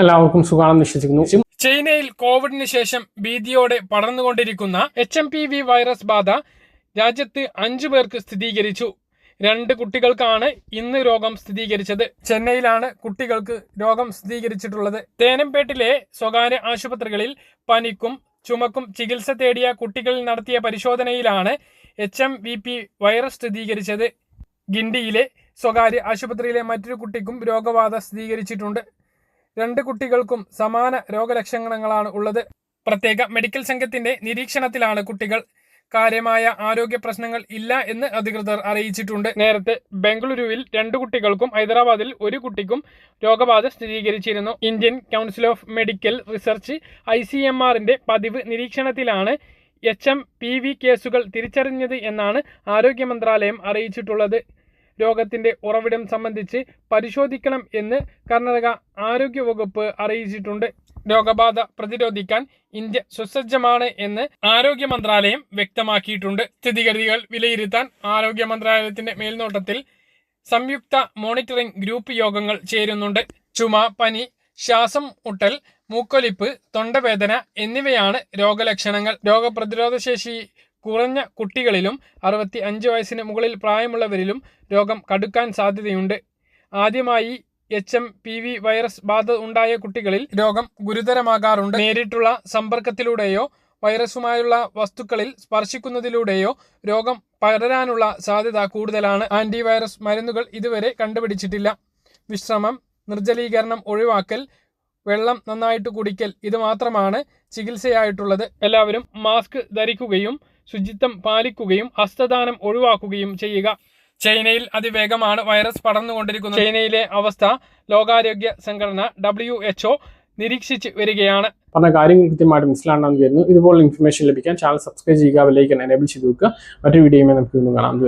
എല്ലാവർക്കും സുഖമാണെന്ന് വിശ്വസിക്കുന്നു. ചൈനയിൽ കോവിഡിന് ശേഷം ഭീതിയോടെ പടർന്നുകൊണ്ടിരിക്കുന്ന H M P V virus ബാധ രാജ്യത്ത് അഞ്ചു പേർക്ക് സ്ഥിരീകരിച്ചു. രണ്ട് കുട്ടികൾക്കാണ് ഇന്ന് രോഗം സ്ഥിരീകരിച്ചത്. ചെന്നൈയിലാണ് കുട്ടികൾക്ക് രോഗം സ്ഥിരീകരിച്ചിട്ടുള്ളത്. തേനംപേട്ടിലെ സ്വകാര്യ ആശുപത്രികളിൽ പനിക്കും ചുമക്കും ചികിത്സ തേടിയ കുട്ടികളിൽ നടത്തിയ പരിശോധനയിലാണ് H M V P virus സ്ഥിരീകരിച്ചത്. ഗിണ്ടിയിലെ സ്വകാര്യ ആശുപത്രിയിലെ മറ്റൊരു കുട്ടിക്കും രോഗബാധ സ്ഥിരീകരിച്ചിട്ടുണ്ട്. രണ്ട് കുട്ടികൾക്കും സമാന രോഗലക്ഷണങ്ങളാണ് ഉള്ളത്. പ്രത്യേക മെഡിക്കൽ സംഘത്തിന്റെ നിരീക്ഷണത്തിലാണ് കുട്ടികൾ. കാര്യമായ ആരോഗ്യ പ്രശ്നങ്ങൾ ഇല്ല എന്ന് അധികൃതർ അറിയിച്ചിട്ടുണ്ട്. നേരത്തെ ബംഗളൂരുവിൽ രണ്ട് കുട്ടികൾക്കും ഹൈദരാബാദിൽ ഒരു കുട്ടിക്കും രോഗബാധ സ്ഥിരീകരിച്ചിരുന്നു. Indian Council of Medical Research I C M ആറിന്റെ പതിവ് നിരീക്ഷണത്തിലാണ് എച്ച് എം പി വി കേസുകൾ തിരിച്ചറിഞ്ഞത് എന്നാണ് ആരോഗ്യ മന്ത്രാലയം അറിയിച്ചിട്ടുള്ളത്. രോഗത്തിന്റെ ഉറവിടം സംബന്ധിച്ച് പരിശോധിക്കണം എന്ന് കർണാടക ആരോഗ്യ വകുപ്പ് അറിയിച്ചിട്ടുണ്ട്. രോഗബാധ പ്രതിരോധിക്കാൻ ഇന്ത്യ സുസജ്ജമാണ് എന്ന് ആരോഗ്യ മന്ത്രാലയം വ്യക്തമാക്കിയിട്ടുണ്ട്. സ്ഥിതിഗതികൾ വിലയിരുത്താൻ ആരോഗ്യ മന്ത്രാലയത്തിന്റെ മേൽനോട്ടത്തിൽ സംയുക്ത മോണിറ്ററിംഗ് ഗ്രൂപ്പ് യോഗങ്ങൾ ചേരുന്നുണ്ട്. ചുമ പനി ശ്വാസം മുട്ടൽ മൂക്കൊലിപ്പ് തൊണ്ടവേദന എന്നിവയാണ് രോഗലക്ഷണങ്ങൾ. രോഗപ്രതിരോധ ശേഷി കുറഞ്ഞ കുട്ടികളിലും അറുപത്തി അഞ്ച് വയസ്സിന് മുകളിൽ പ്രായമുള്ളവരിലും രോഗം കടുക്കാൻ സാധ്യതയുണ്ട്. ആദ്യമായി H M P V virus ബാധ ഉണ്ടായ കുട്ടികളിൽ രോഗം ഗുരുതരമാകാറുണ്ട്. നേരിട്ടുള്ള സമ്പർക്കത്തിലൂടെയോ വൈറസുമായുള്ള വസ്തുക്കളിൽ സ്പർശിക്കുന്നതിലൂടെയോ രോഗം പകരാനുള്ള സാധ്യത കൂടുതലാണ്. ആന്റിവൈറസ് മരുന്നുകൾ ഇതുവരെ കണ്ടുപിടിച്ചിട്ടില്ല. വിശ്രമം നിർജലീകരണം ഒഴിവാക്കൽ വെള്ളം നന്നായിട്ട് കുടിക്കൽ ഇത് മാത്രമാണ് ചികിത്സയായിട്ടുള്ളത്. എല്ലാവരും മാസ്ക് ധരിക്കുകയും ശുചിത്വം പാലിക്കുകയും ഹസ്തദാനം ഒഴിവാക്കുകയും ചെയ്യുക. ചൈനയിൽ അതിവേഗമാണ് വൈറസ് പടർന്നുകൊണ്ടിരിക്കുന്നത്. ചൈനയിലെ അവസ്ഥ ലോകാരോഗ്യ സംഘടന ഡബ്ല്യു എച്ച്ഒ നിരീക്ഷിച്ച് വരികയാണ്. പറഞ്ഞ കാര്യങ്ങൾ കൃത്യമായിട്ട് മനസ്സിലാണെന്ന് വരുന്നു ഇതുപോലുള്ള ഇൻഫർമേഷൻ ലഭിക്കാൻ ചാനൽ സബ്സ്ക്രൈബ് ചെയ്യുക വിലയിക്കാൻ എനേബിൾ ചെയ്ത് വെക്കുക. മറ്റൊരു വീഡിയോയുമായി നമുക്ക് ഇന്ന് കാണാം.